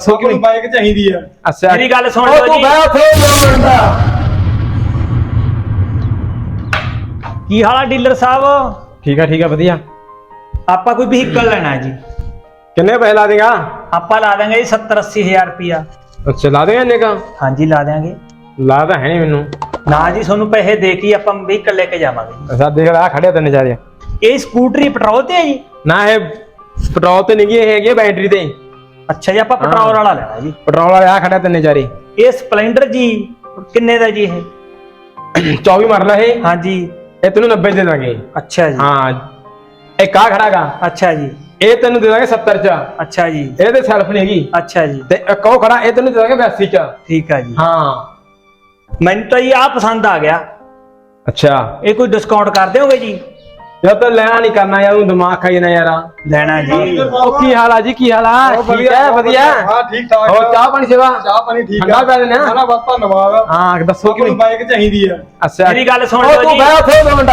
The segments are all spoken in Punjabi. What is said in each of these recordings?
ਸੋ ਕਿ ਮੈਨੂੰ ਬਾਈਕ ਚਾਹੀਦੀ ਆ। ਅੱਛਾ। ਮੇਰੀ ਗੱਲ ਸੁਣ ਲਓ ਤੂੰ ਜੀ। ਬਹਿ ਉੱਥੇ ਮਿੰਟ ਦਾ ਕੀ ਹਾਲ ਆ ਡੀਲਰ ਸਾਹਿਬ? ਠੀਕ ਆ ਠੀਕ ਆ ਵਧੀਆ। ਆਪਾਂ ਕੋਈ ਵਹੀਕਲ ਲੈਣਾ ਜੀ। ਕਿੰਨੇ ਪੈਸੇ ਲਾ ਦੇਗਾ? ਆਪਾਂ ਲਾ ਦਾਂਗੇ ਜੀ 70 80 ਹਜ਼ਾਰ ਰੁਪਿਆ ਅੱਛਾ ਲਾ ਦੇਗਾ ਇੰਨੇ ਕਾ? ਹਾਂਜੀ ਲਾ ਦਿਆਂਗੇ ਲਾ ਤਾਂ ਹੈ ਨਹੀਂ ਮੈਨੂੰ। ਨਾ ਜੀ ਤੁਹਾਨੂੰ ਪੈਸੇ ਦੇ ਕੇ ਹੀ ਆਪਾਂ ਵਹੀਕਲ ਲੈ ਕੇ ਜਾਵਾਂਗੇ। ਅੱਛਾ ਦੇਖ ਲੈ ਆ ਖੜਿਆ ਤਿੰਨ ਚਾਰੇ ਇਹ ਸਕੂਟਰੀ ਪੈਟਰੋਲ ਤੇ ਹੈ ਜੀ? ਨਾ ਇਹ ਪੈਟਰੋਲ ਤੇ ਨਹੀਂ ਗਈ ਇਹ ਹੈਗੀ ਆ ਬੈਟਰੀ ਤੇ। ਅੱਛਾ ਜੀ ਆਪਾਂ ਪੈਟਰੋਲ ਵਾਲਾ ਲੈਣਾ ਜੀ। ਪੈਟਰੋਲ ਵਾਲਾ ਆ ਖੜਿਆ ਤਿੰਨ ਚਾਰੇ। ਇਹ ਸਪਲੈਂਡਰ ਜੀ ਕਿੰਨੇ ਦਾ ਜੀ ਇਹ? 24 ਮਾਡਲ ਆ ਇਹ। ਹਾਂਜੀ। ਇਹ ਤੈਨੂੰ 90 ਦੇ ਦਾਂਗੇ। ਅੱਛਾ ਜੀ। ਹਾਂ। ਇੱਕ ਆ ਖੜਾਗਾ ਅੱਛਾ ਜੀ। ਇਹ ਤੈਨੂੰ ਦੇ ਦਾਂਗੇ 70 ਚ। ਅੱਛਾ ਜੀ। ਇਹ ਤੇ ਸੈਲਫ ਨਹੀਂ ਹੈਗੀ। ਅੱਛਾ ਜੀ। ਤੇ ਇੱਕ ਉਹ ਖੜਾ ਇਹ ਤੈਨੂੰ ਦੇ ਦਾਂਗੇ 82 ਚ। ਠੀਕ ਆ ਜੀ। ਹਾਂ। ਮੈਨੂੰ ਤਾਂ ਇਹ ਆ ਪਸੰਦ ਆ ਗਿਆ। ਅੱਛਾ। ਇਹ ਕੋਈ ਡਿਸਕਾਊਂਟ ਕਰ ਦਿਓਗੇ ਜੀ? ਯਾਰ ਤਾਂ ਲੈਣਾ ਨਹੀਂ ਕਰਨਾ ਯਾਰ ਤੂੰ ਦਿਮਾਗ ਖਾਈ ਨਾ ਯਾਰ। ਲੈਣਾ ਜੀ। ਉਹ ਕੀ ਹਾਲ ਆ ਜੀ ਕੀ ਹਾਲ ਆ? ਠੀਕ ਹੈ ਵਧੀਆ। ਹਾਂ ਠੀਕ ਠਾਕ। ਹੋਰ ਚਾਹ ਪਾਣੀ ਸੇਵਾ? ਚਾਹ ਪਾਣੀ ਠੀਕ ਠੰਡਾ ਦੇਣਾ? ਨਾ ਨਾ ਬਸ ਧੰਨਵਾਦ ਹਾਂ ਦੱਸੋ ਕਿ ਮੈਨੂੰ ਬਾਈਕ ਚਾਹੀਦੀ ਆ। ਅੱਛਾ। ਮੇਰੀ ਗੱਲ ਸੁਣ ਉਹ ਲਓ ਤੂੰ ਜੀ। ਬਹਿ ਉੱਥੇ ਦੋ ਮਿੰਟ।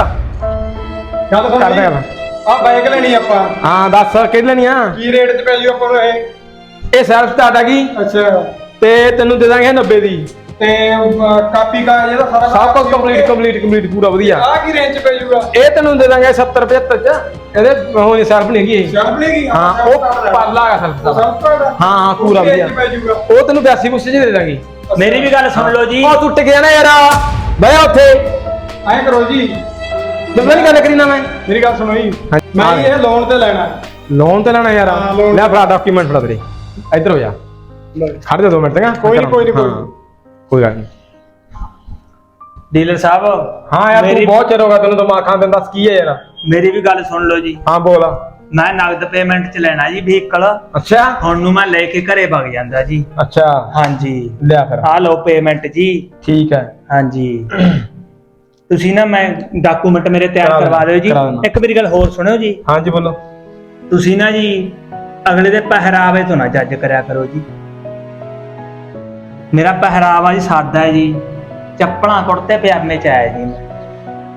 ਗੱਲ ਸੁਣ ਕਰ ਦੇ ਜੀ। ਗੱਲ। ਆਹ ਬਾਈਕ ਲੈਣੀ ਆਪਾਂ। ਹਾਂ ਦੱਸ ਕਿਹੜੀ ਲੈਣੀ ਆ? ਕੀ ਰੇਟ ਚ ਪੈ ਜੂ ਆਪਾਂ ਨੂੰ ਇਹ? ਇਹ ਸੈਲਫ ਸਟਾਰਟ ਹੈਗੀ ਅੱਛਾ। ਤੇ ਤੈਨੂੰ ਦੇ ਦਾਂਗੇ 90 ਦੀ। ਤੇ ਕਾਪੀ ਕਾ ਇਹਦਾ ਸਾਰਾ ਸਭ ਕੁਝ ਕੰਪਲੀਟ ਕੰਪਲੀਟ ਕੰਪਲੀਟ ਪੂਰਾ ਵਧੀਆ। ਆ ਕੀ ਰੇਂਜ ਪੈ ਜੂਗਾ? ਇਹ ਤੈਨੂੰ ਦੇ ਦਾਂਗੇ 70 75 ਚ। ਇਹਦੇ ਹੋਣੀ ਸੈਲਫ ਨਹੀਂ ਹੈਗੀ ਇਹ। ਸ਼ਰਪ ਨਹੀਂ ਗਈ ਹਾਂ ਉਹ ਪਰਲਾ ਦਾ ਸਭ ਤੋਂ ਹਾਂ ਹਾਂ ਪੂਰਾ ਵਧੀਆ। ਪੈ ਜੂਗਾ? ਉਹ ਤੈਨੂੰ 82 ਪੁੱਛੇ ਚ ਦੇ ਦਾਂਗੇ। ਮੇਰੀ ਵੀ ਗੱਲ ਸੁਣ ਲਓ ਜੀ। ਉਹ ਟੁੱਟ ਗਿਆ ਨਾ ਯਾਰ। ਬਹਿ ਉੱਥੇ। ਐਂ ਕਰੋ ਜੀ। ਦੱਸਾਂ ਨਹੀਂ ਗੱਲ ਕਰੀ ਨਾ ਮੈਂ। ਮੇਰੀ ਗੱਲ ਸੁਣੋ ਜੀ। ਹਾਂਜੀ। ਮੈਂ ਹਾਂ। ਇਹ ਲੋਨ ਤੇ ਲੈਣਾ ਲੋਨ ਤੇ ਲੈਣਾ ਯਾਰ। ਹਾਂ, loan ਲੈ ਫੜਾ ਡਾਕੂਮੈਂਟ ਫੜਾ ਤੇਰੇ। ਇੱਧਰ ਹੋ ਜਾ। ਖੜ ਜਾ ਦੋ ਮਿੰਟ ਤੱਕ। ਕੋਈ ਨੀ, ਕੋਈ ਨੀ, ਕੋਈ ਨੀ। ਕੋਈ ਗੱਲ ਨਹੀਂ ਡੀਲਰ ਸਾਹਿਬ ਹਾਂ ਯਾਰ ਤੂੰ ਮੇਰੀ- ਬਹੁਤ ਚਿਰ ਹੋ ਗਿਆ ਤੈਨੂੰ ਦਿਮਾਗ ਖਾਂ ਦਿੰਦਾ ਕੀ ਹੈ ਯਾਰ? ਮੇਰੀ ਵੀ ਗੱਲ ਸੁਣ ਲਓ ਜੀ। ਹਾਂ ਬੋਲ। ਮੈਂ ਨਗਦ ਪੇਮੈਂਟ ਚ ਲੈਣਾ ਜੀ ਵਹੀਕਲ ਅੱਛਾ। ਹੁਣ ਨੂੰ ਮੈਂ ਲੈ ਕੇ ਘਰੇ ਵਗ ਜਾਂਦਾ ਜੀ। ਅੱਛਾ। ਹਾਂਜੀ। ਲਿਆ ਫਿਰ। ਆ ਲਓ ਪੇਮੈਂਟ ਜੀ। ਠੀਕ ਹੈ। ਹਾਂਜੀ। ਤੁਸੀਂ ਨਾ ਮੈਂ ਡਾਕੂਮੈਂਟ ਮੇਰੇ ਤਿਆਰ ਕਰਾ ਕਰਵਾ ਦਿਓ ਜੀ। ਕਰਾ ਦੇਣਾ। ਇੱਕ ਮੇਰੀ ਗੱਲ ਹੋਰ ਸੁਣਿਓ ਜੀ। ਹਾਂਜੀ ਬੋਲੋ। ਤੁਸੀਂ ਨਾ ਜੀ ਅਗਲੇ ਦੇ ਪਹਿਰਾਵੇ ਤੋਂ ਨਾ ਜੱਜ ਕਰਿਆ ਕਰੋ ਜੀ। ਮੇਰਾ ਪਹਿਰਾਵਾ ਜੀ ਸਾਦਾ ਹੈ ਜੀ। ਚੱਪਲਾਂ ਕੁੜਤੇ ਪਜਾਮੇ ਚ ਆਇਆ ਜੀ।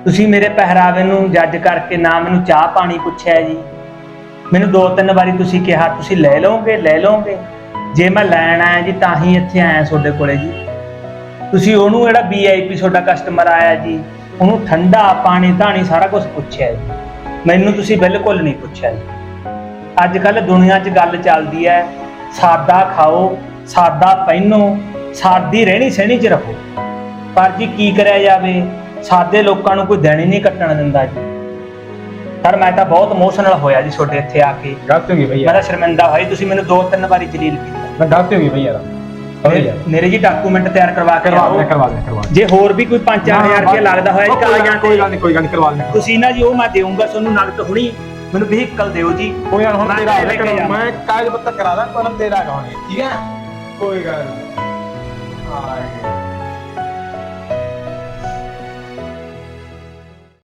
ਤੁਸੀਂ ਮੇਰੇ ਪਹਿਰਾਵੇ ਨੂੰ ਜੱਜ ਕਰਕੇ ਨਾ ਮੈਨੂੰ ਚਾਹ ਪਾਣੀ ਪੁੱਛਿਆ ਜੀ। ਮੈਨੂੰ ਦੋ ਤਿੰਨ ਵਾਰੀ ਤੁਸੀਂ ਕਿਹਾ, ਤੁਸੀਂ ਲੈ ਲਓਗੇ ਲੈ ਲਓਗੇ। ਜੇ ਮੈਂ ਲੈਣ ਆਇਆ ਜੀ, ਤਾਂ ਹੀ ਇੱਥੇ ਆਇਆ ਤੁਹਾਡੇ ਕੋਲੇ ਜੀ। ਤੁਸੀਂ ਉਹਨੂੰ ਜਿਹੜਾ ਵੀਆਈਪੀ ਤੁਹਾਡਾ ਕਸਟਮਰ ਆਇਆ ਜੀ, ਉਹਨੂੰ ਠੰਡਾ ਪਾਣੀ, ਧਾਣੀ ਸਾਰਾ ਕੁਝ ਪੁੱਛਿਆ ਜੀ। ਮੈਨੂੰ ਤੁਸੀਂ ਬਿਲਕੁਲ ਨਹੀਂ ਪੁੱਛਿਆ ਜੀ। ਅੱਜ ਕੱਲ ਦੁਨੀਆ 'ਚ ਗੱਲ ਚੱਲਦੀ ਹੈ, ਸਾਦਾ ਖਾਓ, ਸਾਦਾ ਪਹਿਨੋ ਸਾਦੀ ਰਹਿਣੀ ਸਹਿਣੀ 'ਚ ਰਹੋ। ਪਰ ਜੀ ਕੀ ਕਰਿਆ ਜਾਵੇ? ਸਾਦੇ ਲੋਕਾਂ ਨੂੰ ਕੋਈ ਹੀ ਨਹੀਂ ਕੱਟਣ ਦਿੰਦਾ ਜੀ। ਸਰ ਮੈਂ ਤਾਂ ਬਹੁਤ ਇਮੋਸ਼ਨਲ ਹੋਇਆ ਜੀ ਤੁਹਾਡੇ ਇੱਥੇ ਆ ਕੇ। ਗਲਤ ਹੋ ਗਈ ਬਈ ਮੈਂ ਤਾਂ ਸ਼ਰਮਿੰਦਾ ਹੋਈ ਤੁਸੀਂ ਮੈਨੂੰ ਦੋ ਤਿੰਨ ਵਾਰੀ ਜਲੀਲ ਕੀਤਾ। ਮੈਂ ਗਲਤ ਹੋ ਗਈ ਸੌਰੀ ਯਾਰ? ਮੇਰੇ ਜੀ ਡਾਕੂਮੈਂਟ ਤਿਆਰ ਕਰਵਾ ਕੇ ਕਰਵਾ ਆਓ। ਦੇ ਕਰਵਾ ਦੇ ਕਰਵਾ ਜੇ ਹੋਰ ਵੀ ਕੋਈ 5-4000 ਰੁਪਏ ਲੱਗਦਾ ਹੋਇਆ ਜੀ ਕਾਗਜ਼ਾਂ ਕੋਈ ਤੇ। ਗੱਲ ਨਹੀਂ ਕੋਈ ਗੱਲ ਨਹੀਂ ਕਰਵਾ ਦੇ ਤੁਸੀਂ ਨਾ ਜੀ ਉਹ ਮੈਂ ਦੇਵਾਂਗਾ ਤੁਹਾਨੂੰ ਨਗਦ ਹੁਣੀ। ਮੈਨੂੰ ਵਹੀਕਲ ਦਿਓ ਜੀ। ਕੋਈ ਗੱਲ ਹੁਣ ਮੈਂ ਤੇਰਾ ਲੈ ਕੇ ਕਰਵਾ- ਜਾਵਾਂ। ਮੈਂ ਕਾਗਜ਼ ਪੱਤਰ ਕਰਾ ਦਾਂ ਪਰ ਤੇਰਾ ਕਹਾਂਗੇ ਠੀਕ ਹੈ? ਕੋਈ ਗੱਲ ਨਹੀਂ I.